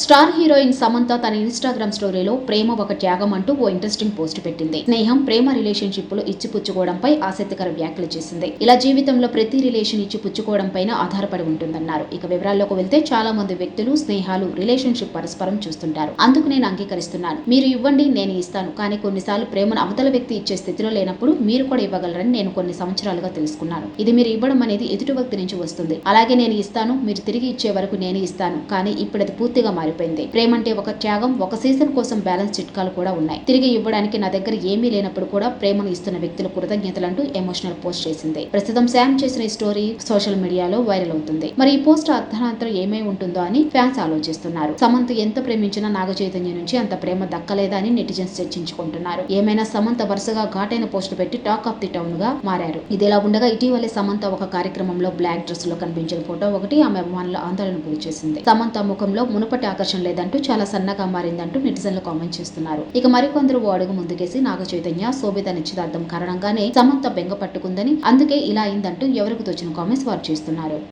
Star heroine Samantha తన Instagram స్టోరీలో ప్రేమ ఒక త్యాగం అంటూ ఓ ఇంట్రెస్టింగ్ పోస్ట్ పెట్టింది. స్నేహం ప్రేమ రిలేషన్షిప్లో ఇచ్చిపుచ్చుకోవడంపై ఆసక్తికర వ్యాఖ్యలు చేసింది. ఇలా జీవితంలో ప్రతి రిలేషన్ ఇచ్చిపుచ్చుకోవడంపైన ఆధారపడి ఉంటుందన్నారు. ఇక వివరాల్లోకి వెళ్తే చాలా మంది వ్యక్తులు స్నేహాలు రిలేషన్షిప్ పరస్పరం చూస్తుంటారు. అందుకు నేను అంగీకరిస్తున్నాను. మీరు ఇవ్వండి నేను ఇస్తాను. కానీ కొన్నిసార్లు ప్రేమను అవతల వ్యక్తి ఇచ్చే స్థితిలో లేనప్పుడు మీరు కూడా ఇవ్వగలరని నేను కొన్ని సంవత్సరాలుగా తెలుసుకున్నాను. ఇది మీరు ఇవ్వడం అనేది ఎదుటి వ్యక్తి నుంచి వస్తుంది. అలాగే నేను ఇస్తాను మీరు తిరిగి ఇచ్చే వరకు నేను ఇస్తాను. కానీ ఇప్పుడు అది పూర్తిగా మారి మారిపోయింది ప్రేమ అంటే ఒక త్యాగం ఒక సీజన్ కోసం బ్యాలెన్స్ చిట్కాలు కూడా ఉన్నాయి. తిరిగి ఇవ్వడానికి నా దగ్గర ఏమీ లేనప్పుడు కూడా ప్రేమను ఇస్తున్న వ్యక్తులు కృతజ్ఞతలంటూ ఎమోషనల్ పోస్ట్ చేసింది. ప్రస్తుతం శామ్ చేసిన ఈ స్టోరీ సోషల్ మీడియాలో వైరల్ అవుతుంది. మరి ఈ పోస్ట్ అర్థనంతరం ఏమై ఉంటుందో అని ఫ్యాన్స్ ఆలోచిస్తున్నారు. సమంత ఎంత ప్రేమించినా నాగ చైతన్య నుంచి అంత ప్రేమ దక్కలేదా అని నెటిజన్స్ చర్చించుకుంటున్నారు. ఏమైనా సమంత వరుసగా ఘాటైన పోస్ట్ పెట్టి టాక్ ఆఫ్ ది టౌన్గా మారారు. ఇదిలా ఉండగా ఇటీవలే సమంత ఒక కార్యక్రమంలో బ్లాక్ డ్రెస్లో కనిపించిన ఫోటో ఒకటి ఆమె అభిమానుల ఆందోళన గురి చేసింది సమంత ముఖంలో మునుపటి ఆకర్షణ లేదంటూ చాలా సన్నగా మారిందంటూ నెటిజన్లు కామెంట్ చేస్తున్నారు. ఇక మరికొందరు ఓ అడుగు ముందుకేసి నాగ చైతన్య శోభిత నిశ్చితార్థం కారణంగానే సమంత బెంగ పట్టుకుందని అందుకే ఇలా అయిందంటూ ఎవరికి తోచిన కామెంట్స్ వారు చేస్తున్నారు.